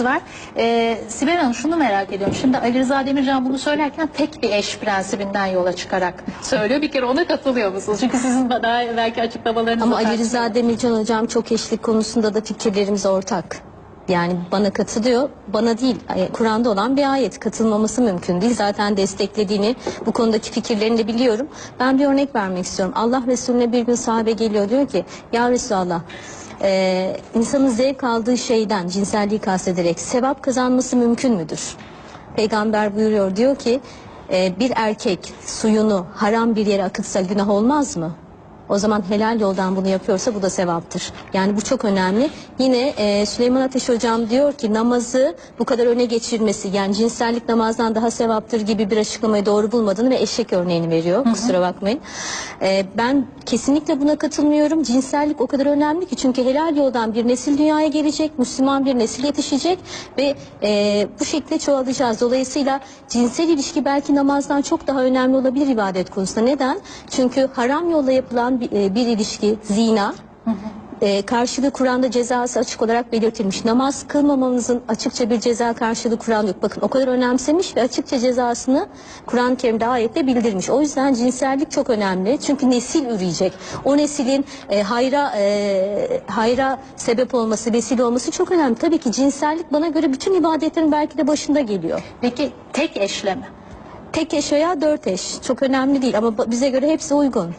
var. Ee, Sibel Hanım şunu merak ediyorum. Şimdi Ali Rıza Demircan bunu söylerken tek bir eş prensibinden yola çıkarak söylüyor. Bir kere ona katılıyor musunuz? Çünkü sizin daha belki açıklamalarınız Ama Ali. Rıza Demircan hocam çok eşlik konusunda da fikirlerimiz ortak. Yani bana katılıyor. Bana değil. Kur'an'da olan bir ayet. Katılmaması mümkün değil. Zaten desteklediğini, bu konudaki fikirlerini de biliyorum. Ben bir örnek vermek istiyorum. Allah Resulüne bir gün sahabe geliyor diyor ki Ya Resulallah e, insanın zevk aldığı şeyden cinselliği kastederek sevap kazanması mümkün müdür? Peygamber buyuruyor diyor ki e, bir erkek suyunu haram bir yere akıtsa günah olmaz mı? O zaman helal yoldan bunu yapıyorsa bu da sevaptır. Yani bu çok önemli. Yine e, Süleyman Ateş hocam diyor ki namazı bu kadar öne geçirmesi yani cinsellik namazdan daha sevaptır gibi bir açıklamayı doğru bulmadığını ve eşek örneğini veriyor. Kusura bakmayın. E, ben kesinlikle buna katılmıyorum. Cinsellik o kadar önemli ki çünkü helal yoldan bir nesil dünyaya gelecek, Müslüman bir nesil yetişecek ve e, bu şekilde çoğalacağız. Dolayısıyla cinsel ilişki belki namazdan çok daha önemli olabilir ibadet konusunda. Neden? Çünkü haram yolla yapılan bir, e, bir ilişki, zina, e, karşılığı Kur'an'da cezası açık olarak belirtilmiş. Namaz kılmamamızın açıkça bir ceza karşılığı Kur'an yok. Bakın o kadar önemsemiş ve açıkça cezasını Kur'an-ı Kerim'de ayette bildirmiş. O yüzden cinsellik çok önemli. Çünkü nesil üreyecek. O neslin e, hayra e, hayra sebep olması, vesile olması çok önemli. Tabii ki cinsellik bana göre bütün ibadetlerin belki de başında geliyor. Peki tek eşle mi? Tek eş veya dört eş çok önemli değil ama bize göre hepsi uygun.